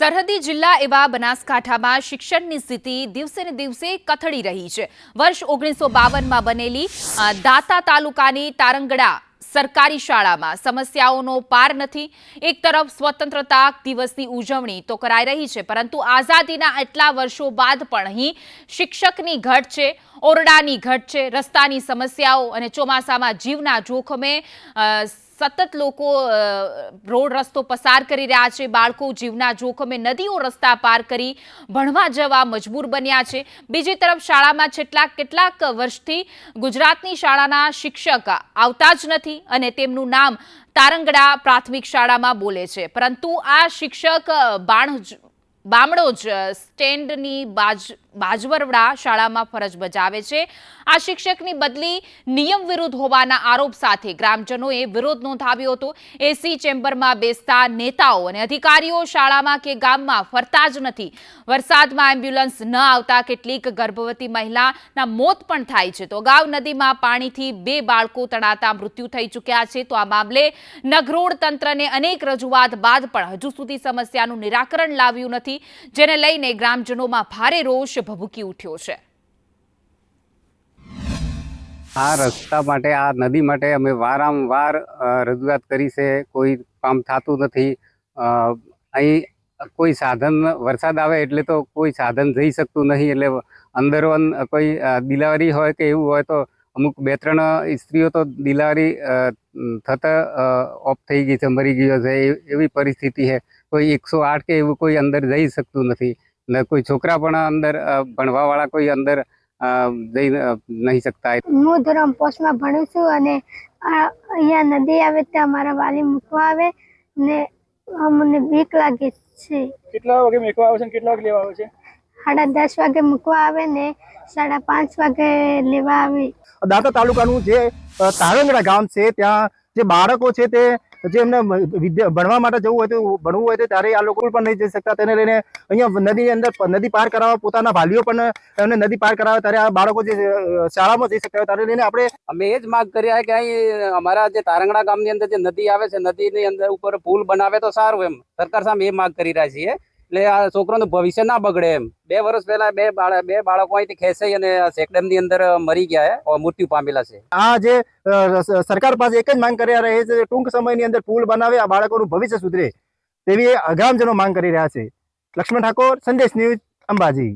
સરહદી જિલ્લા એવા બનાસકાંઠામાં શિક્ષણની સ્થિતિ દિવસે ને દિવસે કથળી રહી છે. વર્ષ ઓગણીસો બાવનમાં બનેલી દાતા તાલુકાની તારંગડા સરકારી શાળામાં સમસ્યાઓનો પાર નથી. એક તરફ સ્વતંત્રતા દિવસની ઉજવણી તો કરાઈ રહી છે, પરંતુ આઝાદીના આટલા વર્ષો બાદ પણ અહીં શિક્ષકની ઘટ છે, ઓરડાની ઘટ છે, રસ્તાની સમસ્યાઓ અને ચોમાસામાં જીવના જોખમે સતત લોકો રોડ રસ્તો પસાર કરી રહ્યા છે, બાળકો જીવના જોખમે નદીઓ રસ્તા પાર કરી ભણવા જવા મજબૂર બન્યા છે. બીજી તરફ શાળામાં છેલ્લા કેટલાક વર્ષથી ગુજરાતની શાળાના શિક્ષક આવતા જ નથી અને તેમનું નામ તારંગડા પ્રાથમિક શાળામાં બોલે છે. પરંતુ આ શિક્ષક બાણ બામણો જ સ્ટેન્ડની બાજ બાજવરવડા શાળામાં ફરજ બજાવે છે. આ શિક્ષકની બદલી નિયમ વિરુદ્ધ હોવાના આરોપ સાથે ગ્રામજનોએ વિરોધ નોંધાવ્યો હતો. એસી ચેમ્બરમાં બેસતા નેતાઓ અને અધિકારીઓ શાળામાં કે ગામમાં ફરતા જ નથી. વરસાદમાં એમ્બ્યુલન્સ ન આવતા કેટલીક ગર્ભવતી મહિલાના મોત પણ થાય છે. તો અગાઉ નદીમાં પાણીથી બે બાળકો તણાતા મૃત્યુ થઈ ચૂક્યા છે. તો આ મામલે નગરોળ તંત્રને અનેક રજૂઆત બાદ પણ હજુ સુધી સમસ્યાનું નિરાકરણ લાવ્યું નથી. જેને લઈને ગ્રામજનોમાં ભારે રોષ ભભૂકી ઉઠ્યો છે. આ રસ્તા માટે, આ નદી માટે અમે વારંવાર રજૂઆત કરી છે. કોઈ કામ થતું નથી. અહીં કોઈ સાધન વરસાદ આવે એટલે તો કોઈ સાધન જઈ શકતું નહીં. એટલે અંદરવન કોઈ દિલાવરી હોય કે એવું હોય તો અમુક બે ત્રણ સ્ત્રીઓ તો દિલાવરી થતાં ઓફ થઈ ગઈ છે, મરી ગયો છે. એવી પરિસ્થિતિ છે. કોઈ એકસો આઠ કે એવું કોઈ અંદર જઈ શકતું નથી. ને કોઈ છોકરા પણ અંદર ભણવાવાળા કોઈ અંદર જઈ નહીં શકતા. હું ધોરણ પોસ્ટમાં ભણું છું અને અહીંયા નદી આવે ત્યાં મારા વાલી મૂકવા આવે ને અમને બીક લાગે છે. કેટલા વાગે મૂકવા આવે છે કેટલા વાગે લેવા આવે છે? સાડા દસ વાગે મૂકવા આવે ને સાડા પાંચ વાગે લેવા આવે. દાંતા તાલુકાનું જે તારંગડા ગામ છે ત્યાં જે બાળકો છે તે જે એમને ભણવા માટે જવું હોય તો ભણવું હોય તો ત્યારે આ લોકો પણ નહીં જઈ શકતા. તેને લઈને અહીંયા નદીની અંદર નદી પાર કરાવવા પોતાના વાલીઓ પણ એમને નદી પાર કરાવે ત્યારે આ બાળકો જે શાળામાં જઈ શકતા હોય ત્યારે લઈને આપણે અમે એ જ માગ કર્યા કે અહીં અમારા જે તારંગણા ગામની અંદર જે નદી આવે છે, નદીની અંદર ઉપર પુલ બનાવે તો સારું એમ. સરકાર સામે એ માગ કરી રહ્યા છીએ. એટલે આ છોકરાનું ભવિષ્ય ના બગડે એમ. બે વર્ષ પહેલા બે બે બાળકો અહીંથી ખેંચાઈ અને સેકડેમની અંદર મરી ગયા મૃત્યુ પામેલા છે. આ જે સરકાર પાસે એક જ માંગ કરી રહ્યા છે ટૂંક સમયની અંદર પુલ બનાવે, આ બાળકોનું ભવિષ્ય સુધરે. તેવી અગામજનો માંગ કરી રહ્યા છે. લક્ષ્મણ ઠાકોર, સંદેશ ન્યૂઝ અંબાજી.